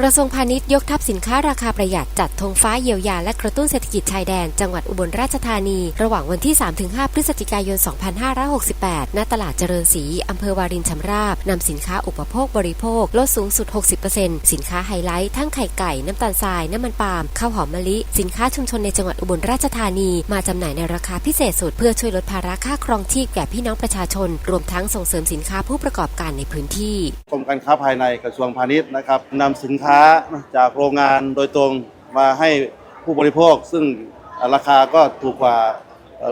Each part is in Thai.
กระทรวงพาณิชย์ยกทัพสินค้าราคาประหยัดจัดธงฟ้าเยียวยาและกระตุ้นเศรษฐกิจชายแดน จังหวัดอุบลราชธานี ระหว่างวันที่ 3-5 พฤศจิกายน 2568 ณ ตลาดเจริญศรีอำเภอวารินชำราบนำสินค้าอุปโภคบริโภค ลดสูงสุด 60%สินค้าไฮไลท์ ทั้งไข่ไก่ น้ำตาลทราย น้ำมันปาล์มข้าวหอมมะลิ สินค้าชุมชนในจังหวัดอุบลราชธานี มาจำหน่ายในราคาพิเศษสุด เพื่อช่วยลดภาระค่าครองชีพแก่พี่น้องประชาชน รวมทั้งส่งเสริมสินค้าผู้ประกอบการในพื้นที่กรมการค้าภายในกระทรวงพาณิชย์นะครับนำสินค้าจากโรงงานโดยตรงมาให้ผู้บริโภค ซึ่งราคาก็ถูกกว่า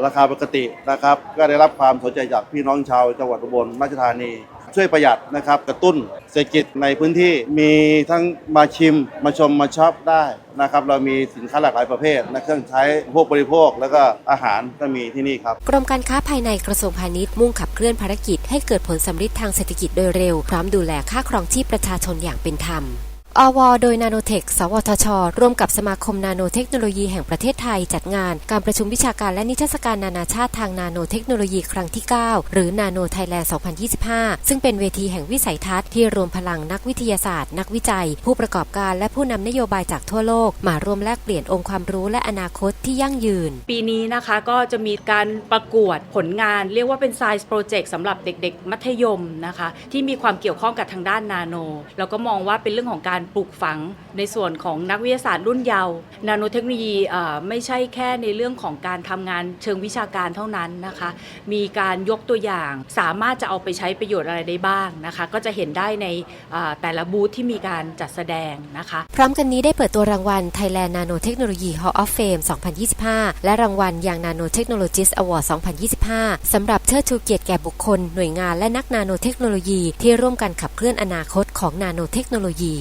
ราคาปกตินะครับ ก็ได้รับความสนใจจากพี่น้องชาวจังหวัดอุบลราชธานี ช่วยประหยัดนะครับ กระตุ้นเศรษฐกิจในพื้นที่มีทั้งมาชิมมาชมมาช็อปได้นะครับ เรามีสินค้าหลากหลายประเภทและเครื่องใช้พวกบริโภค แล้วก็อาหารก็มีที่นี่ครับกรมการค้าภายในกระทรวงพาณิชย์มุ่งขับเคลื่อนภารกิจให้เกิดผลสำฤทธิ์ทางเศรษฐกิจโดยเร็ว พร้อมดูแลค่าครองชีพประชาชนอย่างเป็นธรรม อวโดยนาโนเทค สวทช ร่วมกับสมาคมนาโนเทคโนโลยีแห่งประเทศไทย จัดงานการประชุมวิชาการและนิทรรศการนานาชาติทางนาโนเทคโนโลยีครั้งที่ 9 หรือนาโนไทยแลนด์ 2025 ซึ่งเป็นเวทีแห่งวิสัยทัศน์ที่รวมพลังนักวิทยาศาสตร์ นักวิจัย ผู้ประกอบการและผู้นำนโยบายจากทั่วโลก มาร่วมแลกเปลี่ยนองค์ความรู้และอนาคตที่ยั่งยืน ปีนี้นะคะก็จะมีการประกวดผลงาน เรียกว่าเป็น Science Project สำหรับเด็ก ๆ มัธยมนะคะที่มีความเกี่ยวข้องกับทางด้านนาโนแล้วก็มองว่าเป็นเรื่องของการปลูกฝังในส่วนของนักวิทยาศาสตร์รุ่นเยาว์นาโนเทคโนโลยีไม่ใช่แค่ในเรื่องของการทำงานเชิงวิชาการเท่านั้นนะคะ มีการยกตัวอย่างสามารถจะเอาไปใช้ประโยชน์อะไรได้บ้างนะคะ ก็จะเห็นได้ในแต่ละบูธที่มีการจัดแสดงนะคะ พร้อมกันนี้ได้เปิดตัวรางวัล Thailand Nanotechnology Hall of Fame 2025 และรางวัล Young Nanotechnologist Award 2025 สำหรับเชิดชูเกียรติแก่บุคคล หน่วยงานและนักนาโนเทคโนโลยี ที่ร่วมกันขับเคลื่อนอนาคตของนาโนเทคโนโลยี